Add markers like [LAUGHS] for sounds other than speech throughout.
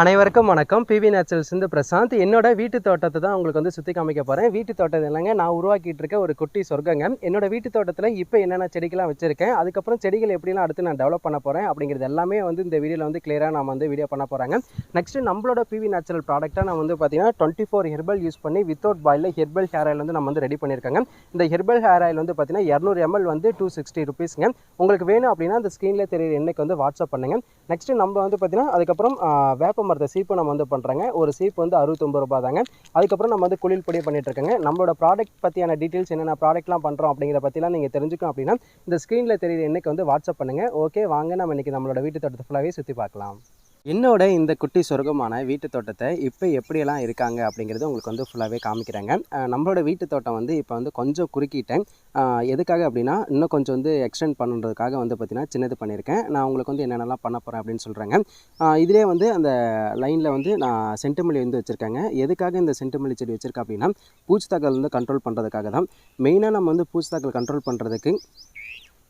அனைவருக்கும் வணக்கம். PV naturals இருந்து பிரசாந்த். என்னோட வீட்டு தோட்டத்தை தான் உங்களுக்கு வந்து சுற்றி காமிக்க போகிறேன் வீட்டு தோட்டம் இல்லைங்க நான் உருவாக்கிட்டு இருக்க ஒரு குட்டி சொர்க்கங்க. என்னோட வீட்டு தோட்டத்தில் இப்போ என்னென்ன செடிகள்லாம் வச்சிருக்கேன் அதுக்கப்புறம் செடிகள் எப்படிலாம் அடுத்து நான் டெவலப் பண்ண போகிறேன் அப்படிங்கிறது எல்லாமே வந்து இந்த வீடியோவில் வந்து கிளியராக நம்ம வந்து வீடியோ பண்ண போகிறாங்க நெக்ஸ்ட்டு நம்மளோட பிவி நேச்சுரல் ப்ராடக்ட்டாக நான் வந்து பார்த்தீங்கன்னா டுவெண்ட்டி ஃபோர் ஹெர்பல் யூஸ் பண்ணி without boil herbal hair oil வந்து நம்ம வந்து ரெடி பண்ணியிருக்காங்க இந்த ஹெர்பல் ஹேர் ஆயில் வந்து பார்த்தீங்கன்னா இரநூறு எம்எல் வந்து டூ சிக்ஸ்டி ருபீஸ்ங்க உங்களுக்கு வேணும் அப்படின்னா அந்த ஸ்க்ரீனில் தெரியுற எண்ணுக்கு வந்து வாட்ஸ்அப் பண்ணுங்க. நெக்ஸ்ட்டு நம்ம வந்து பார்த்தீங்கன்னா அதுக்கப்புறம் ஆ, வேப்ப மரத்தை சீப்பு நம்ம வந்து பண்ணுறாங்க ஒரு சீப்பு வந்து அறுபத்தொம்பது ரூபாய் தாங்க அதுக்கப்புறம் நம்ம வந்து குளில் பொடி பண்ணிட்டு இருக்கோங்க. நம்மளோட ப்ராடக்ட் பற்றியான டீட்டெயில்ஸ் என்னென்ன ப்ராடக்ட்லாம் பண்ணுறோம் அப்படிங்கிற பற்றிலாம் நீங்கள் தெரிஞ்சுக்கணும் அப்படின்னா இந்த ஸ்க்ரீனில் தெரியுற எண்ணுக்கு வந்து வாட்ஸ்அப் பண்ணுங்க. ஓகே வாங்க நம்ம இன்றைக்கி நம்மளோட வீட்டு தோட்டத்தை ஃபுல்லாகவே சுற்றி பார்க்கலாம். என்னோட இந்த குட்டி சொர்க்கமான வீட்டு தோட்டத்தை இப்போ எப்படியெல்லாம் இருக்காங்க அப்படிங்கிறது உங்களுக்கு வந்து ஃபுல்லாகவே காமிக்கிறாங்க. நம்மளோட வீட்டு தோட்டம் வந்து இப்போ வந்து கொஞ்சம் குறுக்கிட்டேன். எதுக்காக அப்படின்னா இன்னும் கொஞ்சம் வந்து எக்ஸ்டெண்ட் பண்ணுறதுக்காக வந்து பார்த்திங்கன்னா சின்னது பண்ணியிருக்கேன். நான் உங்களுக்கு வந்து என்னென்னலாம் பண்ண போகிறேன் அப்படின்னு சொல்கிறேங்க இதிலே வந்து அந்த லைனில் வந்து நான் சென்ட்டுமல்லி வந்து வச்சுருக்கேங்க. எதுக்காக இந்த சென்ட்டுமல்லி செடி வச்சுருக்கேன் அப்படின்னா பூச்சித்தாக்கல் வந்து கண்ட்ரோல் பண்ணுறதுக்காக தான். மெயினாக நம்ம வந்து பூச்சி தாக்கல் கண்ட்ரோல் பண்ணுறதுக்கு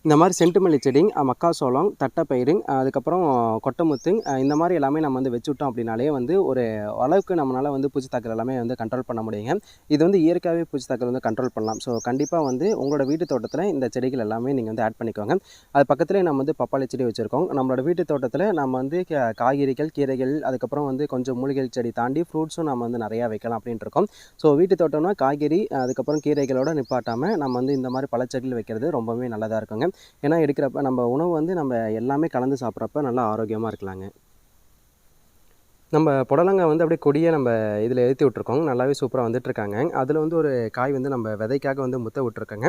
இந்த மாதிரி செண்டுமல்லி செடி மக்காசோளம் தட்டைப்பயிறு அதுக்கப்புறம் கொட்டைமுத்து இந்த மாதிரி எல்லாமே நம்ம வந்து வச்சுட்டோம் அப்படின்னாலே வந்து ஒரு அளவுக்கு நம்மளால் வந்து பூச்சி தாக்கல் எல்லாமே வந்து கண்ட்ரோல் பண்ண முடியுங்க. இது வந்து இயற்கையாகவே பூச்சி தாக்கல் வந்து கண்ட்ரோல் பண்ணலாம். ஸோ கண்டிப்பாக வந்து உங்களோட வீட்டு தோட்டத்தில் இந்த செடிகள் எல்லாமே நீங்கள் வந்து ஆட் பண்ணிக்கோங்க. அது பக்கத்துலேயே நம்ம வந்து பப்பாளி செடி வச்சுருக்கோம். நம்மளோட வீட்டு தோட்டத்தில் நம்ம வந்து காய்கறிகள் கீரைகள் அதுக்கப்புறம் வந்து கொஞ்சம் மூலிகை செடி தாண்டி ஃப்ரூட்ஸும் நம்ம வந்து நிறையா வைக்கலாம் அப்படின்ட்டு இருக்கோம். ஸோ வீட்டு தோட்டம்னா காய்கறி அதுக்கப்புறம் கீரைகளோட நிப்பாட்டாமல் நம்ம வந்து இந்த மாதிரி பழச்செடிகள் வைக்கிறது ரொம்பவே நல்லதாக இருக்குங்க. ஏன்னா எடுக்கிறப்ப நம்ம உணவு வந்து நம்ம எல்லாமே கலந்து சாப்பிட்றப்ப நல்லா ஆரோக்கியமாக இருக்கலாங்க. நம்ம புடலங்காய் வந்து அப்படியே கொடியை நம்ம இதில் ஏற்றி விட்ருக்கோம் நல்லாவே சூப்பராக வந்துட்டுருக்காங்க. அதில் வந்து ஒரு காய் வந்து நம்ம விதைக்காக வந்து முத்த விட்ருக்கோங்க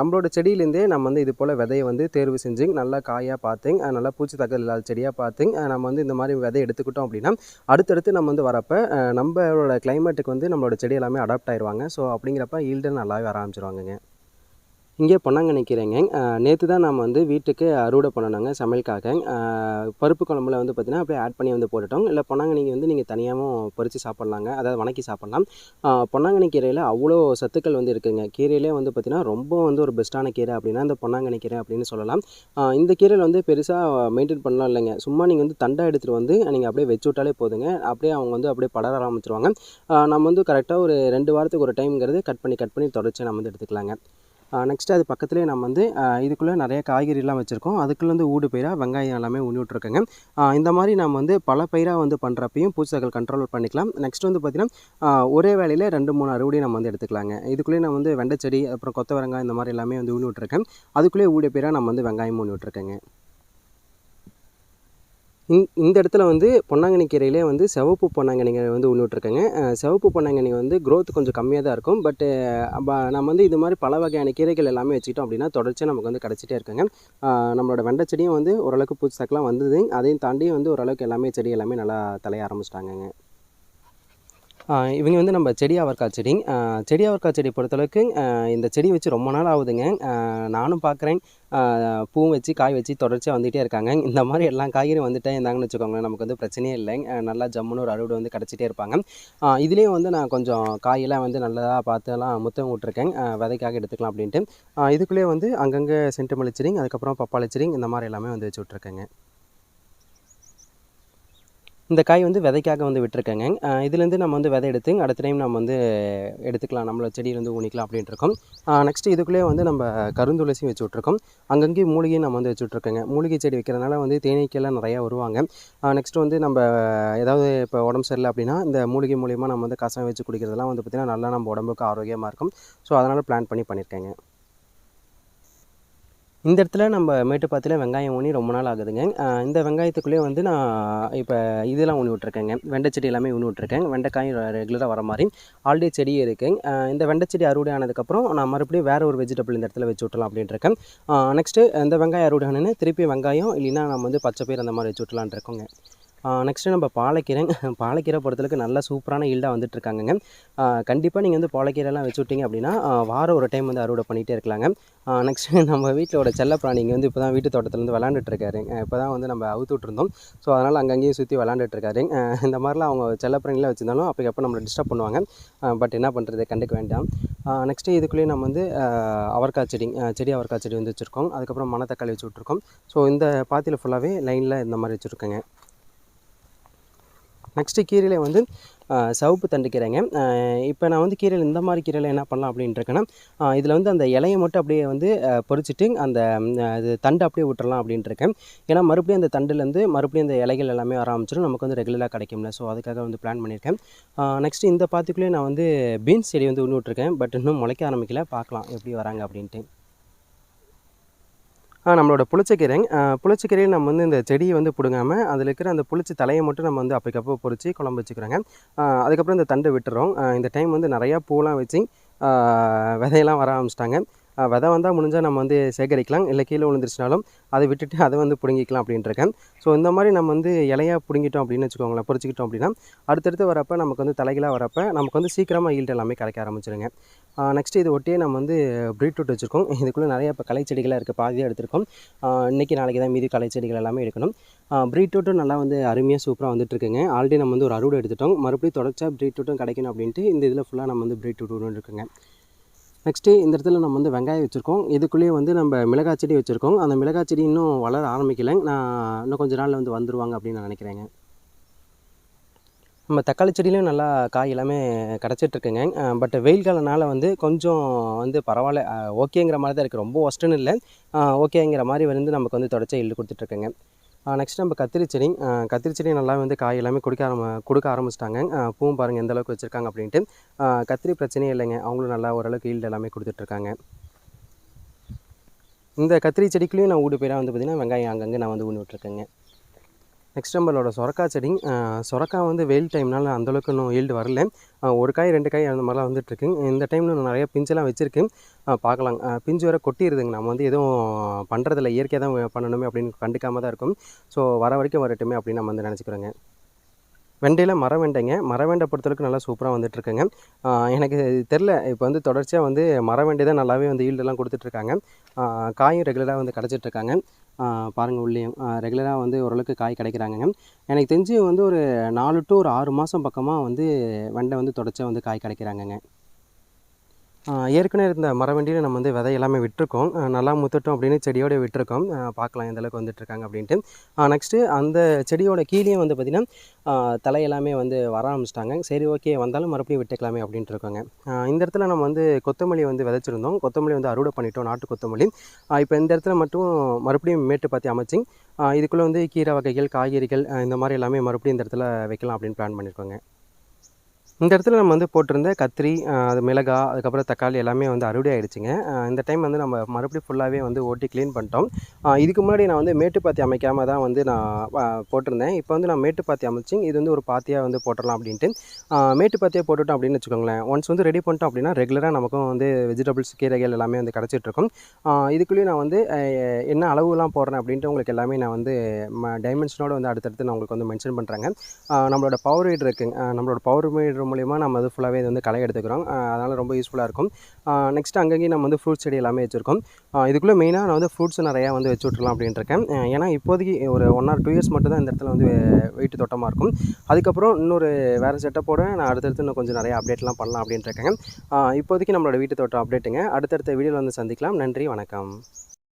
நம்மளோட செடியிலேருந்தே நம்ம வந்து இது போல் விதையை வந்து தேர்வு செஞ்சு நல்லா காயாக பார்த்து நல்லா பூச்சி தக்கல் இல்லாத செடியாக பார்த்து நம்ம வந்து இந்த மாதிரி விதை எடுத்துக்கிட்டோம் அப்படின்னா அடுத்தடுத்து நம்ம வந்து வரப்போ நம்மளோட கிளைமேட்டுக்கு வந்து நம்மளோட செடி எல்லாமே அடாப்ட் ஆயிடுவாங்க ஸோ அப்படிங்கிறப்ப ஈல்டு நல்லாவே வர ஆரம்பிச்சிருவாங்கங்க. இங்கே பொன்னாங்கண்ணி கீரைங்க நேற்று தான் நம்ம வந்து வீட்டுக்கு அறுவடை பண்ணணுங்க சமையலுக்காக. பருப்பு குழம்புல வந்து பார்த்திங்கன்னா அப்படியே ஆட் பண்ணி வந்து போட்டுட்டோம். இல்லை பொன்னாங்கண்ணி வந்து நீங்கள் தனியாகவும் பறித்து சாப்பிட்லாங்க. அதாவது வணக்கி சாப்பிட்லாம். பொன்னாங்கண்ணி கீரையில் அவ்வளோ சத்துக்கள் வந்து இருக்குங்க. கீரையிலே வந்து பார்த்திங்கன்னா ரொம்ப வந்து ஒரு பெஸ்ட்டான கீரை அப்படின்னா இந்த பொன்னாங்கண்ணி கீரை அப்படின்னு சொல்லலாம். இந்த கீரையில் வந்து பெருசாக மெயின்டைன் பண்ணலாம் இல்லைங்க. சும்மா நீங்கள் வந்து தண்டை எடுத்துகிட்டு வந்து நீங்கள் அப்படியே வச்சு விட்டாலே போதுங்க. அப்படியே அவங்க வந்து அப்படியே படர ஆரம்பிச்சிருவாங்க. நம்ம வந்து கரெக்டாக ஒரு ரெண்டு வாரத்துக்கு ஒரு டைம்ங்கிறது கட் பண்ணி கட் பண்ணி தொடர்ச்சி நம்ம வந்து எடுத்துக்கலாங்க. நெக்ஸ்ட்டு அது பக்கத்துலேயே நம்ம வந்து இதுக்குள்ளே நிறைய காய்கறிலாம் வச்சுருக்கோம். அதுக்குள்ளே வந்து ஊடு பயிராக வெங்காயம் எல்லாமே ஊனி விட்ருக்கோங்க இந்த மாதிரி நம்ம வந்து பல பயிராக வந்து பண்ணுறப்பையும் பூச்சிகள் கண்ட்ரோல் பண்ணிக்கலாம். நெக்ஸ்ட் வந்து பார்த்திங்கன்னா ஒரே வேலையில் ரெண்டு மூணு அறுவடையும் நம்ம வந்து எடுத்துக்கலாங்க. இதுக்குள்ளேயே நான் வந்து வெண்டைச்செடி அப்புறம் கொத்தவரங்காய் இந்த மாதிரி எல்லாமே வந்து ஊனி விட்ருக்கேன் அதுக்குள்ளேயே ஊடு பயிராக நம்ம வந்து வெங்காயம் ஊனி விட்ருக்கேங்க இந் இந்த இடத்துல வந்து பொன்னாங்கண்ணி கீரையிலே வந்து சிவப்பு பொன்னாங்கண்ணிங்க வந்து ஒன்று விட்ருக்கேங்க சிவப்பு பொன்னாங்கண்ணி வந்து க்ரோத் கொஞ்சம் கம்மியாக தான் இருக்கும். பட்டு நம்ம வந்து இது மாதிரி பல வகையான கீரைகள் எல்லாமே வச்சுக்கிட்டோம் அப்படின்னா தொடர்ச்சியாக நமக்கு வந்து கிடச்சிட்டே இருக்குங்க. நம்மளோட வெண்டை செடியும் வந்து ஓரளவுக்கு பூச்சி தாக்கலாம் வந்தது. அதையும் தாண்டி வந்து ஓரளவுக்கு எல்லாமே செடி எல்லாமே நல்லா தலைய ஆரம்பிச்சிட்டாங்கங்க. இவங்க வந்து நம்ம செடி அவரைக்காய் செடி. செடி அவரைக்காய் செடி பொறுத்தளவுக்கு இந்த செடி வச்சு ரொம்ப நாள் ஆகுதுங்க. நானும் பார்க்குறேன் பூ வச்சு காய் வச்சு தொடர்ச்சியாக வந்துகிட்டே இருக்காங்க. இந்த மாதிரி எல்லா காய்கறியும் வந்துட்டே இருந்தாங்கன்னு வச்சுக்கோங்களேன் நமக்கு வந்து பிரச்சனையே இல்லை நல்லா ஜம்முன்னு ஒரு அறுவடை வந்து கிடச்சிட்டே இருப்பாங்க. இதுலேயும் வந்து நான் கொஞ்சம் காயெல்லாம் வந்து நல்லதாக பார்த்துலாம் முத்தம் விட்ருக்கேன் விதைக்காக எடுத்துக்கலாம் அப்படின்ட்டு. இதுக்குள்ளேயே வந்து அங்கங்கே சென்ட்டு மலிச்சிரிங் அதுக்கப்புறம் பப்பாளிச்சிரிங் இந்த மாதிரி எல்லாமே வந்து வச்சு விட்ருக்கேங்க இந்த காய் வந்து விதைக்காக வந்து விட்டுருக்கேங்க. இதுலேருந்து நம்ம வந்து விதை எடுத்து அடுத்த டைம் நம்ம வந்து எடுத்துக்கலாம். நம்மளோட செடியிலேருந்து ஊனிக்கலாம் அப்படின்ட்டு இருக்கோம் நெக்ஸ்ட்டு இதுக்குள்ளேயே வந்து நம்ம கருந்துளசியும் வச்சு விட்ருக்கோம் அங்கங்கேயும் மூலிகையும் நம்ம வந்து வச்சு விட்ருக்கோங்க மூலிகை செடி வைக்கிறதுனால வந்து தேனீக்கெல்லாம் நிறையா வருவாங்க நெக்ஸ்ட்டு வந்து நம்ம ஏதாவது இப்போ உடம்பு சரியில்லை அப்படின்னா இந்த மூலிகை மூலியமாக நம்ம வந்து கசாயம் வச்சு குடிக்கிறதெல்லாம் வந்து பார்த்திங்கன்னா நல்லா நம்ம உடம்புக்கு ஆரோக்கியமாக இருக்கும். ஸோ அதனால் பிளான் பண்ணி பண்ணியிருக்கேங்க. இந்த இடத்துல நம்ம மேட்டுப்பாத்தியில் வெங்காயம் ஊனி ரொம்ப நாள் ஆகுதுங்க. இந்த வெங்காயத்துக்குள்ளேயே வந்து நான் இப்போ இதெல்லாம் ஊனி விட்ருக்கேங்க வெண்டை செடி எல்லாமே ஊனி விட்ருக்கேன் வெண்டைக்காயும் ரெகுலராக வர மாதிரி ஆல்ரெடி செடி இருக்குங்க இந்த வெண்டை செடி அறுவடை ஆனதுக்கப்புறம் நான் மறுபடியும் வேறு ஒரு வெஜிடபிள் இந்த இடத்துல வச்சு விட்டலாம் அப்படின்ட்டு இருக்கேன். நெக்ஸ்ட்டு இந்த வெங்காயம் அறுவடை ஆனால் திருப்பி வெங்காயம் இல்லைன்னா நம்ம வந்து பச்சை பயிர் அந்த மாதிரி வச்சு விட்டலான் இருக்கோங்க. நெக்ஸ்ட்டு நம்ம பாலக்கீரை. [LAUGHS] பாலக்கீரை பொறுத்தளவுக்கு நல்லா சூப்பரான ஈல்டாக வந்துட்டுருக்காங்கங்க கண்டிப்பாக நீங்கள் வந்து பாலக்கீரைலாம் வச்சு விட்டீங்க அப்படின்னா வாரம் ஒரு டைம் வந்து அறுவடை பண்ணிகிட்டே இருக்கலாங்க. நெக்ஸ்ட்டு [LAUGHS] நம்ம வீட்டிலோட செல்ல பிராணிங்க வந்து இப்போ தான் வீட்டு தோட்டத்துலேருந்து விளாண்டுட்டுருக்காரு இப்போ தான் வந்து நம்ம அவுத்து விட்ருந்தோம் ஸோ அதனால் அங்கங்கேயும் சுற்றி விளாண்டுட்டுருக்காரு இந்த மாதிரிலாம் அவங்க செல்ல பிராணிலாம் வச்சுருந்தாலும் அப்போ எப்போ நம்மளை டிஸ்டர்ப் பண்ணுவாங்க. பட் என்ன பண்ணுறது கண்டுக்க வேண்டாம். நெக்ஸ்ட்டு இதுக்குள்ளேயே நம்ம வந்து ஆஹ் அவரைக்காய் செடி செடி அவரைக்காய் செடி வந்து வச்சுருக்கோம். அதுக்கப்புறம் மணத்தக்காளி வச்சு விட்ருக்கோம் ஸோ இந்த பாத்தியில் ஃபுல்லாகவே லைனில் இந்த மாதிரி வச்சுருக்கோங்க. நெக்ஸ்ட்டு கீரையில் வந்து சவுப்பு சிவப்பு தண்டு கீரைங்க. இப்போ நான் வந்து கீரையில் இந்த மாதிரி கீரையில் என்ன பண்ணலாம் அப்படின்ட்டுருக்கேன்னா இதில் வந்து அந்த இலையை மட்டும் அப்படியே வந்து பொறிச்சிட்டு அந்த இது அது தண்டு அப்படியே விட்டுறலாம் அப்படின்ட்டுருக்கேன். ஏன்னா மறுபடியும் அந்த தண்டுலேருந்து மறுபடியும் அந்த இலைகள் எல்லாமே வர ஆரம்பிச்சிடும் நமக்கு வந்து ரெகுலராக கிடைக்கும்ல. ஸோ அதுக்காக வந்து பிளான் பண்ணியிருக்கேன். நெக்ஸ்ட்டு இந்த பாத்துக்குள்ளேயே நான் வந்து பீன்ஸ் செடி வந்து உண்ணு விட்ருக்கேன் பட் இன்னும் முளைக்க ஆரம்பிக்கல. பார்க்கலாம் எப்படி வராங்க அப்படின்ட்டு. நம்மளோட புளிச்சக்கீரை புளிச்சக்கீரையில் நம்ம வந்து இந்த செடியை வந்து பிடுங்காமல் அதில் இருக்கிற அந்த புளிச்ச தலையை மட்டும் நம்ம வந்து அப்பக்கப்போ பொறிச்சு குழம்பு வச்சுக்கிறோங்க. அதுக்கப்புறம் இந்த தண்டு விட்டுறோம். இந்த டைம் வந்து நிறையா பூலாம் வச்சு விதையெல்லாம் வர ஆரம்பிச்சிட்டாங்க. விதை வந்தால் முடிஞ்சால் நம்ம வந்து சேகரிக்கலாம். இல்லை கீழே விழுந்துருச்சுனாலும் அதை விட்டுட்டு அதை வந்து பிடுங்கிக்கலாம் அப்படின்ட்டுருக்கேன் ஸோ இந்த மாதிரி நம்ம வந்து இலையாக பிடுங்கிட்டோம் அப்படின்னு வச்சுக்கோங்களேன் பொறிச்சிக்கிட்டோம் அப்படின்னா அடுத்தடுத்து வரப்போ நமக்கு வந்து தலைகளாக வரப்போ நமக்கு வந்து சீக்கிரமாக ஈல்டு எல்லாமே கிடைக்க ஆரம்பிச்சிருங்க. நெக்ஸ்ட் இது ஒட்டியே நம்ம வந்து ப்ரீட்ரூட் வச்சுருக்கோம். இதுக்குள்ளே நிறைய இப்போ களை செடிகளாக இருக்குது பாதியாக எடுத்திருக்கோம். இன்றைக்கி இன்னைக்கு நாளைக்கு தான் மீதி கலை செடிகள் எல்லாமே எடுக்கணும். ப்ரீட்ரூட்டும் நல்லா வந்து அருமையாக சூப்பராக வந்துட்டுருக்குங்க ஆல்ரெடி நம்ம வந்து ஒரு அறுவடை எடுத்துட்டோம். மறுபடியும் தொடர்ச்சியாக ப்ரீட்ரூட்டும் கிடைக்கணும் அப்படின்ட்டு இந்த இதில் ஃபுல்லாக நம்ம வந்து ப்ரீட்ரூட் இருக்குங்க நெக்ஸ்ட்டு இந்த இடத்துல நம்ம வந்து வெங்காயம் வச்சுருக்கோம். இதுக்குள்ளேயே வந்து நம்ம மிளகாய் செடி வச்சுருக்கோம். அந்த மிளகாய் செடி இன்னும் வளர ஆரம்பிக்கலை நான் இன்னும் கொஞ்ச நாளில் வந்து வந்துருவாங்க அப்படின்னு நான் நினைக்கிறேங்க. நம்ம தக்காளி செடியிலையும் நல்லா காய் எல்லாமே கிடச்சிட்ருக்குங்க பட் வெயில் காலனால வந்து கொஞ்சம் வந்து பரவாயில்ல. ஓகேங்கிற மாதிரி தான் இருக்குது ரொம்ப ஒஸ்ட்டுன்னு இல்லை. ஓகேங்கிற மாதிரி வந்து நமக்கு வந்து தொடர்ச்சி ஈல்டு கொடுத்துட்ருக்குங்க நெக்ஸ்ட் நம்ம கத்திரி செடி. கத்திரி செடி நல்லா வந்து காய் எல்லாமே கொடுக்க ஆரம்ப கொடுக்க ஆரம்பிச்சிட்டாங்க. பூவும் பாருங்கள் எந்த அளவுக்கு வச்சுருக்காங்க அப்படின்ட்டு. கத்திரி பிரச்சனையே இல்லைங்க. அவங்களும் நல்லா ஓரளவுக்கு ஈல்டு எல்லாமே கொடுத்துட்ருக்காங்க. இந்த கத்திரி செடிக்குள்ளேயும் நான் ஊடு பேராக வந்து பார்த்திங்கன்னா வெங்காயம் அங்கங்கே நான் வந்து ஊனி விட்ருக்கேங்க நெக்ஸ்ட் நம்மளோட சொரக்காய் செடி அஹ் சொரக்காய் வந்து வெயில் டைம்னால அந்தளவுக்கு இன்னும் ஈல்டு வரல. ஒரு காய் ரெண்டு காய் அந்த மாதிரிலாம் வந்துட்டுருக்கு இந்த டைமில் நான் நிறைய பிஞ்செல்லாம் வச்சுருக்கு பார்க்கலாம். பிஞ்சு வேற கொட்டிடுதுங்க நம்ம வந்து எதுவும் பண்ணுறதில்ல இயற்கையாக தான் பண்ணணுமே அப்படின்னு கண்டுக்காமல் தான் இருக்கும். ஸோ வர வரைக்கும் வரட்டுமே அப்படின்னு நம்ம வந்து நினச்சிக்கிறோங்க. வெண்டையில் மர வெண்டைங்க. மர வெண்டை பொறுத்தளவுக்கு நல்லா சூப்பராக வந்துட்டுருக்குங்க. எனக்கு தெரில. இப்போ வந்து தொடர்ச்சியாக வந்து மர வெண்டை தான் நல்லாவே வந்து ஈல்டெல்லாம் கொடுத்துட்ருக்காங்க காயும் ரெகுலராக வந்து கிடச்சிட்ருக்காங்க பாருங்கள் உள்ளேயும். ரெகுலராக வந்து ஓரளவுக்கு காய் கிடைக்கிறாங்கங்க. எனக்கு தெரிஞ்சு வந்து ஒரு நாலு டு ஒரு ஆறு மாதம் பக்கமாக வந்து வெண்டை வந்து தொடர்ச்சியாக வந்து காய் கிடைக்கிறாங்கங்க. ஏற்கனவே இருந்த மரவண்டியில் நம்ம வந்து விதை எல்லாமே விட்டுருக்கோம். நல்லா முத்துட்டோம் அப்படின்னு செடியோட விட்டுருக்கோம். பார்க்கலாம் எந்த அளவுக்கு வந்துட்டுருக்காங்க அப்படின்ட்டு. நெக்ஸ்ட்டு அந்த செடியோட கீழே வந்து பார்த்திங்கன்னா தலை எல்லாமே வந்து வர ஆரம்பிச்சிட்டாங்க. சரி ஓகே வந்தாலும் மறுபடியும் விட்டுக்கலாமே அப்படின்ட்டு இருக்காங்க. இந்த இடத்துல நம்ம வந்து கொத்தமல்லி வந்து விதைச்சிருந்தோம். கொத்தமல்லி வந்து அறுவடை பண்ணிட்டோம் நாட்டு கொத்தமல்லி. இப்போ இந்த இடத்துல மட்டும் மறுபடியும் மேட்டு பார்த்து அமைச்சிங் இதுக்குள்ளே வந்து கீரை வகைகள் காய்கறிகள் இந்த மாதிரி எல்லாமே மறுபடியும் இந்த இடத்துல வைக்கலாம் அப்படின்னு பிளான் பண்ணியிருக்கோங்க இந்த இடத்துல நம்ம வந்து போட்டிருந்த கத்திரி அது மிளகாய் அதுக்கப்புறம் தக்காளி எல்லாமே வந்து அறுவடை ஆகிடுச்சிங்க இந்த டைம் வந்து நம்ம மறுபடியும் ஃபுல்லாகவே வந்து ஓட்டி க்ளீன் பண்ணிட்டோம். இதுக்கு முன்னாடி நான் வந்து மேட்டுப்பாத்தி அமைக்காம தான் வந்து நான் போட்டிருந்தேன். இப்போ வந்து நான் மேட்டுப்பாத்தி அமைச்சு இது வந்து ஒரு பாத்தியாக வந்து போட்டுடலாம் அப்படின்ட்டு. மேட்டுப்பாத்தியாக போட்டுட்டோம் அப்படின்னு வச்சுக்கோங்களேன். ஒன்ஸ் வந்து ரெடி பண்ணிட்டோம் அப்படின்னா ரெகுலராக நமக்கும் வந்து வெஜிடபிள்ஸ் கீரைகள் எல்லாமே வந்து கிடச்சிட்ருக்கும். இதுக்குள்ளேயும் நான் வந்து என்ன அளவுலாம் போடுறேன் அப்படின்ட்டு உங்களுக்கு எல்லாமே நான் வந்து டைமென்ஷனோட வந்து அடுத்தடுத்து நான் உங்களுக்கு வந்து மென்ஷன் பண்ணுறேங்க நம்மளோட பவர் வீடு இருக்குங்க. நம்மளோட பவர் வீடு மூலிமா நம்ம அது ஃபுல்லாகவே இது வந்து களை எடுத்துக்கிறோம். அதனால் ரொம்ப யூஸ்ஃபுல்லாக இருக்கும். நெக்ஸ்ட் அங்கங்கேயும் நம்ம வந்து ஃப்ரூட்ஸ் செடி எல்லாமே வச்சுருக்கோம். இதுக்குள்ளே மெயினாக நான் வந்து ஃப்ரூட்ஸ் நிறையா வந்து வச்சு விட்ருலாம் அப்படின்ட்டுருக்கேன் ஏன்னா இப்போதைக்கு ஒரு ஒன் ஆர் டூ இயர்ஸ் மட்டும் தான் இந்த இடத்துல வந்து வெயிட் தோட்டமாக இருக்கும். அதுக்கப்புறம் இன்னொரு வேறு செட்டப்போட நான் அடுத்தடுத்து இன்னும் கொஞ்சம் நிறைய அப்டேட்லாம் பண்ணலாம் அப்படின்ட்டுருக்கேன் இப்போதைக்கு நம்மளோட வீட்டு தோட்டம் அப்டேட்டுங்க அடுத்தடுத்த வீடியோவில் வந்து சந்திக்கலாம். நன்றி வணக்கம்.